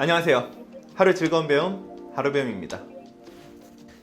안녕하세요. 하루 즐거운 배움 하루배움입니다.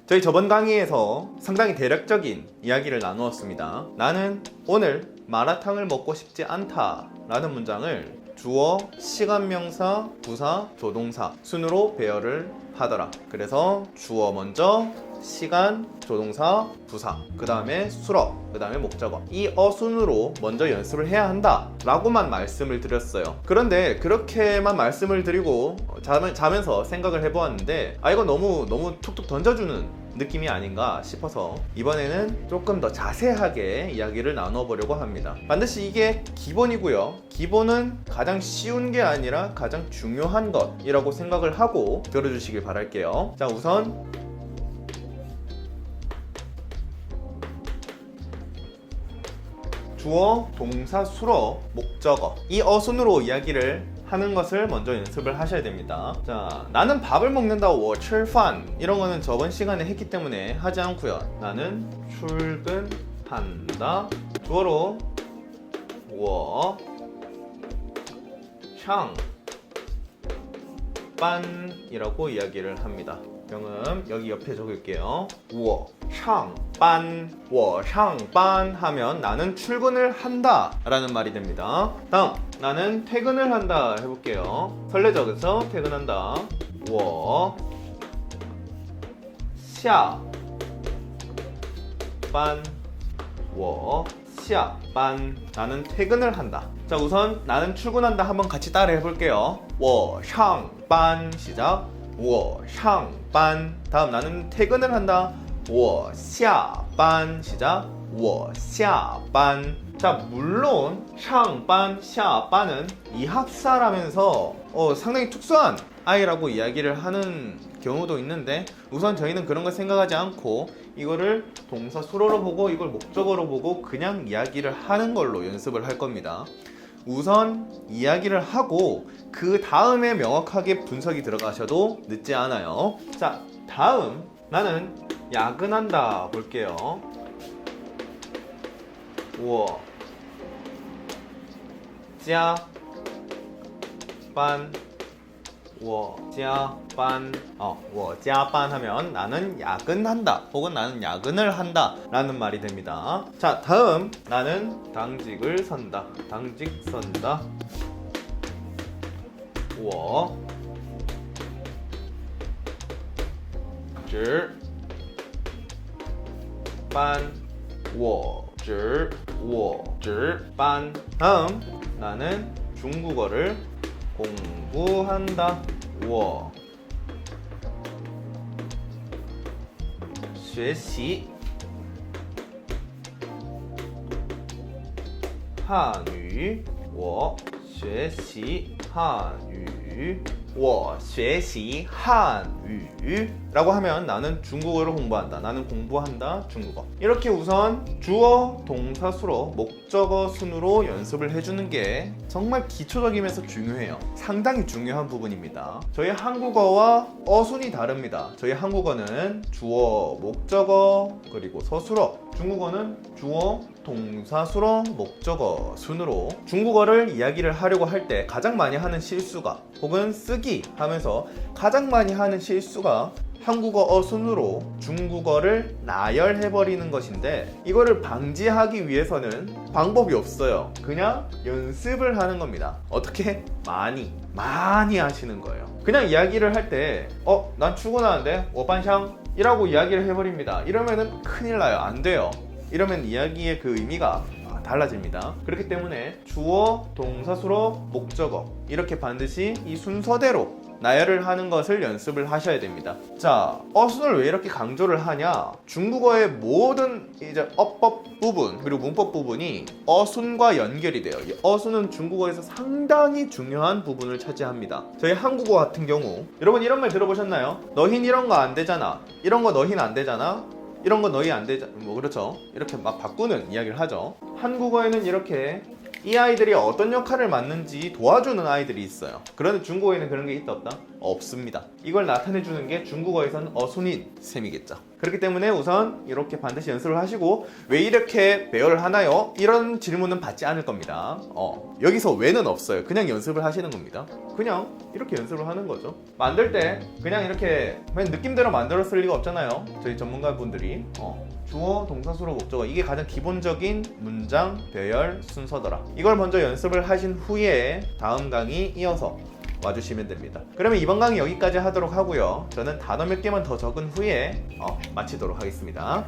저희 저번 강의에서 상당히 대략적인 이야기를 나누었습니다. 나는 오늘 마라탕을 먹고 싶지 않다 라는 문장을 주어, 시간 명사, 부사, 조동사 순으로 배열을 하더라. 그래서 주어 먼저, 시간, 조동사, 부사, 그 다음에 수러, 그 다음에 목적어. 이 어순으로 먼저 연습을 해야 한다. 라고만 말씀을 드렸어요. 그런데 그렇게만 말씀을 드리고 자면, 자면서 생각을 해보았는데, 아, 이거 너무, 너무 툭툭 던져주는 느낌이 아닌가 싶어서 이번에는 조금 더 자세하게 이야기를 나눠보려고 합니다. 반드시 이게 기본이고요. 기본은 가장 쉬운 게 아니라 가장 중요한 것이라고 생각을 하고 들어주시길 바랄게요. 자, 우선 주어, 동사, 수로, 목적어 이 어순으로 이야기를 하는 것을 먼저 연습을 하셔야 됩니다. 자, 나는 밥을 먹는다, 我吃饭 이런 거는 저번 시간에 했기 때문에 하지 않고요. 나는 출근한다. 주어로 我上班이라고 이야기를 합니다. 병음 여기 옆에 적을게요. 我 상반 워 상반 하면 나는 출근을 한다 라는 말이 됩니다. 다음 나는 퇴근을 한다 해볼게요. 설레죠 그래서 퇴근한다. 워샤반 워샤반 나는 퇴근을 한다. 자 우선 나는 출근한다 한번 같이 따라 해볼게요. 워 상반 시작. 워 상반 다음 나는 퇴근을 한다. 我下班 시작. 我下班. 자 물론 上班, 下班은 이합사라면서 어, 상당히 특수한 아이라고 이야기를 하는 경우도 있는데 우선 저희는 그런 걸 생각하지 않고 이거를 동사 수로로 보고 이걸 목적어로 보고 그냥 이야기를 하는 걸로 연습을 할 겁니다. 우선 이야기를 하고 그 다음에 명확하게 분석이 들어가셔도 늦지 않아요. 자, 다음 나는 야근한다. 볼게요. 우와. 짜. 반. 워자반 어, 워자반 하면 나는 야근한다. 혹은 나는 야근을 한다. 라는 말이 됩니다. 자 다음. 나는 당직을 선다. 당직 선다. 워 줄. 빤워즐 워즐 빤 다음 나는 중국어를 공부한다. 워. 쇠시 한유 워. 学习汉语，我学习汉语 라고 하면 나는 중국어를 공부한다. 나는 공부한다. 중국어. 이렇게 우선 주어, 동사, 수로, 목적어 순으로 연습을 해주는 게 정말 기초적이면서 중요해요. 상당히 중요한 부분입니다. 저희 한국어와 어순이 다릅니다. 저희 한국어는 주어, 목적어, 그리고 서술어. 중국어는 주어, 동사, 수로, 목적어 순으로 중국어를 이야기를 하려고 할 때 가장 많이 하는 실수가 혹은 쓰기 하면서 가장 많이 하는 실수가 한국어 어순으로 중국어를 나열해버리는 것인데 이거를 방지하기 위해서는 방법이 없어요. 그냥 연습을 하는 겁니다. 어떻게? 많이, 많이 하시는 거예요. 그냥 이야기를 할 때, 어, 난 출근하는데, 오반샹? 이라고 이야기를 해버립니다. 이러면은 큰일 나요. 안 돼요. 이러면 이야기의 그 의미가 달라집니다. 그렇기 때문에 주어, 동사, 수로, 목적어 이렇게 반드시 이 순서대로 나열을 하는 것을 연습을 하셔야 됩니다. 자, 어순을 왜 이렇게 강조를 하냐? 중국어의 모든 이제 어법 부분 그리고 문법 부분이 어순과 연결이 돼요. 이 어순은 중국어에서 상당히 중요한 부분을 차지합니다. 저희 한국어 같은 경우 여러분 이런 말 들어보셨나요? 너흰 이런 거 안 되잖아. 이런 거 너흰 안 되잖아. 이런 거 너희 안 되잖아. 뭐 그렇죠. 이렇게 막 바꾸는 이야기를 하죠. 한국어에는 이렇게 이 아이들이 어떤 역할을 맡는지 도와주는 아이들이 있어요. 그런데 중국어에는 그런 게 있다 없다? 없습니다. 이걸 나타내 주는 게 중국어에서는 어순인 셈이겠죠. 그렇기 때문에 우선 이렇게 반드시 연습을 하시고 왜 이렇게 배열을 하나요? 이런 질문은 받지 않을 겁니다. 어, 여기서 왜는 없어요. 그냥 연습을 하시는 겁니다. 그냥 이렇게 연습을 하는 거죠. 만들 때 그냥 이렇게 그냥 느낌대로 만들었을 리가 없잖아요. 저희 전문가분들이 어, 주어, 동사, 수로, 목적어 이게 가장 기본적인 문장 배열 순서더라. 이걸 먼저 연습을 하신 후에 다음 강의 이어서 와주시면 됩니다. 그러면 이번 강의 여기까지 하도록 하고요. 저는 단어 몇 개만 더 적은 후에 어, 마치도록 하겠습니다.